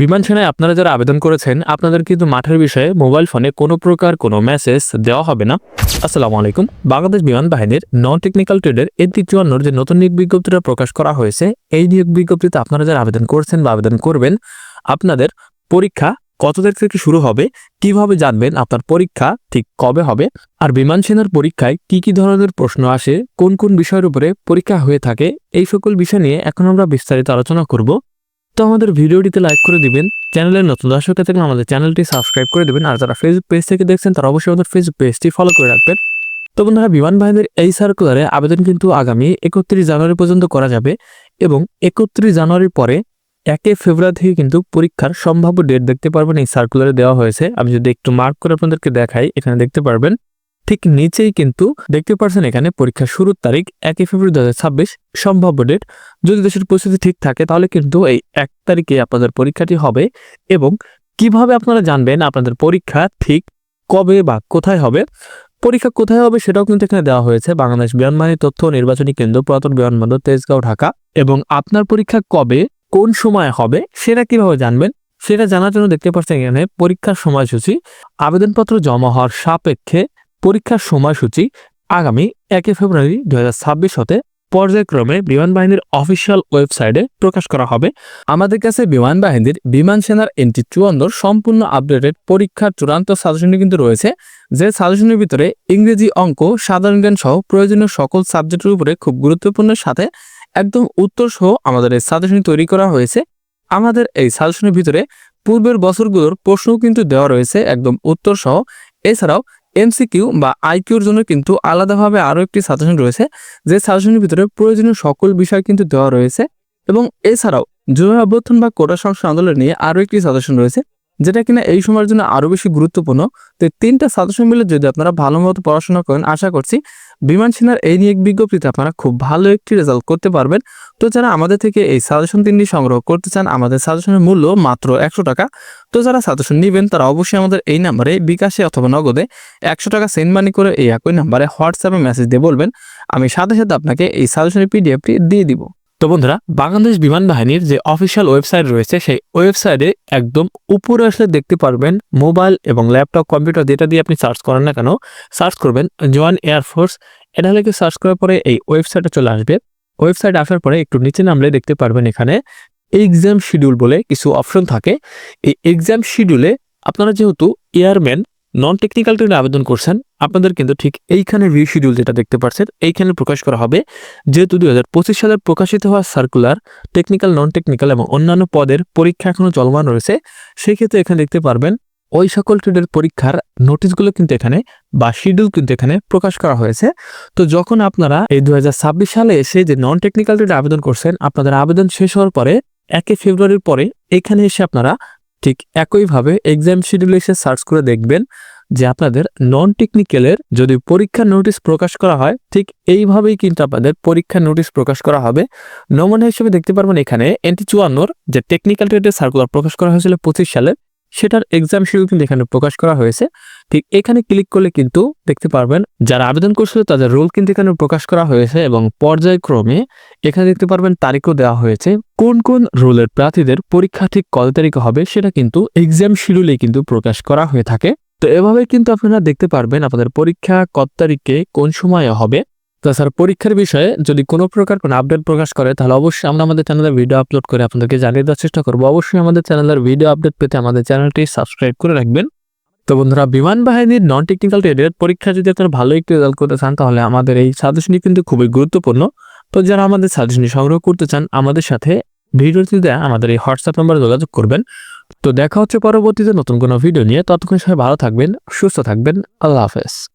বিমান সেনায় আপনারা যারা আবেদন করেছেন, আপনাদের কিন্তু মাঠের বিষয়ে মোবাইল ফোনে কোনো প্রকার কোনো মেসেজ দেওয়া হবে না। আসসালামু আলাইকুম। বাংলাদেশ বিমান বাহিনীর নন টেকনিক্যাল ট্রেডের এনটি চুয়ান্নর যে নতুন নিয়োগ বিজ্ঞপ্তিটা প্রকাশ করা হয়েছে, এই নিয়োগ বিজ্ঞপ্তিতে আপনারা যারা আবেদন করছেন বা আবেদন করবেন, আপনাদের পরীক্ষা কত তারিখ থেকে শুরু হবে, কীভাবে জানবেন, আপনার পরীক্ষা ঠিক কবে হবে, আর বিমান সেনার পরীক্ষায় কি কি ধরনের প্রশ্ন আসে, কোন কোন বিষয়ের উপরে পরীক্ষা হয়ে থাকে, এই সকল বিষয় নিয়ে এখন আমরা বিস্তারিত আলোচনা করব। তো আমাদের ভিডিওটিতে লাইক করে দিবেন চ্যানেলের নতুন দর্শক থাকলে আমাদের চ্যানেলটি সাবস্ক্রাইব করে দেবেন, আর যারা ফেসবুক পেজ থেকে দেখছেন, তারা অবশ্যই আমাদের ফেসবুক পেজটি ফলো করে রাখবেন। তো বন্ধুরা, বিমান বাহিনীর এই সার্কুলারে আবেদন কিন্তু আগামী একত্রিশ জানুয়ারি পর্যন্ত করা যাবে এবং একত্রিশ জানুয়ারির পরে একে ফেব্রুয়ারি থেকে কিন্তু পরীক্ষার সম্ভাব্য ডেট দেখতে পারবেন, এই সার্কুলারে দেওয়া হয়েছে। আমি যদি একটু মার্ক করে আপনাদেরকে দেখাই, এখানে দেখতে পারবেন। ঠিক নিচেই কিন্তু দেখতে পারছেন এখানে পরীক্ষার শুরুর তারিখ, একই ফেব্রুয়ারি দু সম্ভাব্য ডেট যদি দেশের পরিস্থিতি ঠিক থাকে, তাহলে কিন্তু এই এক তারিখে আপনাদের পরীক্ষাটি হবে এবং কীভাবে আপনারা জানবেন আপনাদের পরীক্ষা ঠিক কবে বা কোথায় হবে? পরীক্ষা কোথায় হবে সেটাও কিন্তু এখানে দেওয়া হয়েছে। বাংলাদেশ বিমানবাহিনী তথ্য নির্বাচনী কেন্দ্র, পুরাতন বিমানবন্দর, তেজগাঁও, ঢাকা এবং আপনার পরীক্ষা কবে, কোন সময় হবে সেটা কীভাবে জানবেন? সেটা জানার জন্য দেখতে পাচ্ছেন এখানে পরীক্ষার সময়সূচি। আবেদনপত্র জমা হওয়ার সাপেক্ষে পরীক্ষার সময়সূচি আগামী একে ফেব্রুয়ারি দু হতে পর্যায়ক্রমে বিমান বাহিনীর অফিসিয়াল ওয়েবসাইটে প্রকাশ করা হবে। আমাদের কাছে বিমান বাহিনীর বিমান সেনার এনটি চুয়ান্নর সম্পূর্ণ আপডেটেড পরীক্ষার চূড়ান্ত সাজেশনটি কিন্তু রয়েছে, যে সাজেশনের ভিতরে ইংরেজি অঙ্ক, সাধারণ জ্ঞান সহ প্রয়োজনীয় সকল সাবজেক্টের উপরে খুব গুরুত্বপূর্ণের সাথে একদম উত্তর সহ আমাদের এই সাজেশন তৈরি করা হয়েছে। আমাদের এই সাজেশনের ভিতরে পূর্বের বছরগুলোর প্রশ্নও কিন্তু দেওয়া রয়েছে, একদম উত্তর সহ এছাড়াও এমসিকিউ বা আইকিউর জন্য কিন্তু আলাদাভাবে আরও একটি সাজেশন রয়েছে, যে সাজেশনের ভিতরে প্রয়োজনীয় সকল বিষয় কিন্তু দেওয়া রয়েছে। এবং এছাড়াও জুলাই অভ্যর্থন বা কোটা সংস্কার আন্দোলন নিয়ে আরও একটি সাজেশন রয়েছে যেটা কিনা এই সময়ের জন্য আরও বেশি গুরুত্বপূর্ণ। তো তিনটা সাজেশন মিলে যদি আপনারা ভালো মতো পড়াশোনা করেন, আশা করছি বিমান সেনার এই নিয়োগ বিজ্ঞপ্তিতে আপনারা খুব ভালো একটি রেজাল্ট করতে পারবেন। তো যারা আমাদের থেকে এই সাজেশন তিনটি সংগ্রহ করতে চান, আমাদের সাজেশনের মূল্য মাত্র একশো টাকা। তো যারা সাজেশন নেবেন, তারা অবশ্যই আমাদের এই নাম্বারে বিকাশে অথবা নগদে একশো টাকা সেন্ড মানি করে এই একই নাম্বারে হোয়াটসঅ্যাপে মেসেজ দিয়ে বলবেন। আমি সাথে সাথে আপনাকে এই সাজেশনের পিডিএফটি দিয়ে দিব। তো বন্ধুরা, বাংলাদেশ বিমান বাহিনীর যে অফিসিয়াল ওয়েবসাইট রয়েছে, সেই ওয়েবসাইটে একদম উপরে আসলে দেখতে পারবেন মোবাইল এবং ল্যাপটপ কম্পিউটার যেটা দিয়ে আপনি সার্চ করেন না কেন সার্চ করবেন জোয়ান এয়ারফোর্স এটা লিখে সার্চ করার পরে এই ওয়েবসাইটে চলে আসবে। ওয়েবসাইট আসার পরে একটু নিচে নামলে দেখতে পারবেন এখানে এক্সাম শিডিউল বলে কিছু অপশন থাকে। এই এক্সাম শিডিউলে আপনারা যেহেতু এয়ারম্যান নন টেকনিক্যাল ট্রেনে আবেদন করছেন, আপনাদের কিন্তু ঠিক এইখানে ভিউ শিডিউল যেটা দেখতে পাচ্ছেন, এইখানে প্রকাশ করা হবে। যেহেতু দুই হাজার পঁচিশ সালে প্রকাশিত হওয়া সার্কুলার টেকনিক্যাল নন টেকনিক্যাল এবং অন্যান্য পদের পরীক্ষা এখনও চলমান রয়েছে সেই ক্ষেত্রে এখানে দেখতে পারবেন, ওই সকল ট্রেডের পরীক্ষার নোটিশগুলো কিন্তু এখানে বা শিডিউল কিন্তু এখানে প্রকাশ করা হয়েছে। তো যখন আপনারা এই দুই হাজার ছাব্বিশ সালে এসে যে নন টেকনিক্যাল ট্রেডে আবেদন করছেন, আপনাদের আবেদন শেষ হওয়ার পরে, একে ফেব্রুয়ারির পরে, এখানে এসে আপনারা ঠিক একইভাবে এক্সাম শিডিউল এসে সার্চ করে দেখবেন যে আপনাদের নন টেকনিক্যালের যদি পরীক্ষা নোটিশ প্রকাশ করা হয়, ঠিক এইভাবেই কিন্তু আপনাদের পরীক্ষা নোটিশ প্রকাশ করা হবে। নমুনা হিসেবে দেখতে পারবেন এখানে এনটি চুয়ান্নর যে টেকনিক্যাল ট্রেডের সার্কুলার প্রকাশ করা হয়েছিল পঁচিশ সালে সেটার এক্সাম শিডিউল কিন্তু এখানে প্রকাশ করা হয়েছে। ঠিক এখানে ক্লিক করলে কিন্তু দেখতে পারবেন, যারা আবেদন করছিল তাদের রোল কিন্তু এখানে প্রকাশ করা হয়েছে এবং পর্যায়ক্রমে এখানে দেখতে পারবেন তারিখও দেওয়া হয়েছে। কোন কোন রোলের প্রার্থীদের পরীক্ষা ঠিক কত তারিখে হবে সেটা কিন্তু এক্সাম শিডিউলে কিন্তু প্রকাশ করা হয়ে থাকে। তো এভাবে কিন্তু আপনারা দেখতে পারবেন আপনাদের পরীক্ষা কত তারিখে কোন সময়ে হবে। তাছাড়া পরীক্ষার বিষয়ে যদি কোনো প্রকার কোনো আপডেট প্রকাশ করে, তাহলে অবশ্যই আমরা আমাদের চ্যানেলে ভিডিও আপলোড করে আপনাদেরকে জানিয়ে দেওয়ার চেষ্টা করব। অবশ্যই আমাদের চ্যানেলের ভিডিও আপডেট পেতে আমাদের চ্যানেলটি সাবস্ক্রাইব করে রাখবেন। তো বন্ধুরা, বিমান বাহিনীর নন টেকনিক্যাল ট্রেডের পরীক্ষা যদি আপনারা ভালো একটু রেজাল্ট করতে চান, তাহলে আমাদের এই সাজেশনটি কিন্তু খুবই গুরুত্বপূর্ণ। তো যারা আমাদের সাজেশনটি সংগ্রহ করতে চান, আমাদের সাথে ভিডিওটিতে আমাদের এই হোয়াটসঅ্যাপ নাম্বারে যোগাযোগ করবেন। তো দেখা হচ্ছে পরবর্তীতে নতুন কোনো ভিডিও নিয়ে। ততক্ষণ সবাই ভালো থাকবেন, সুস্থ থাকবেন। আল্লাহ হাফেজ।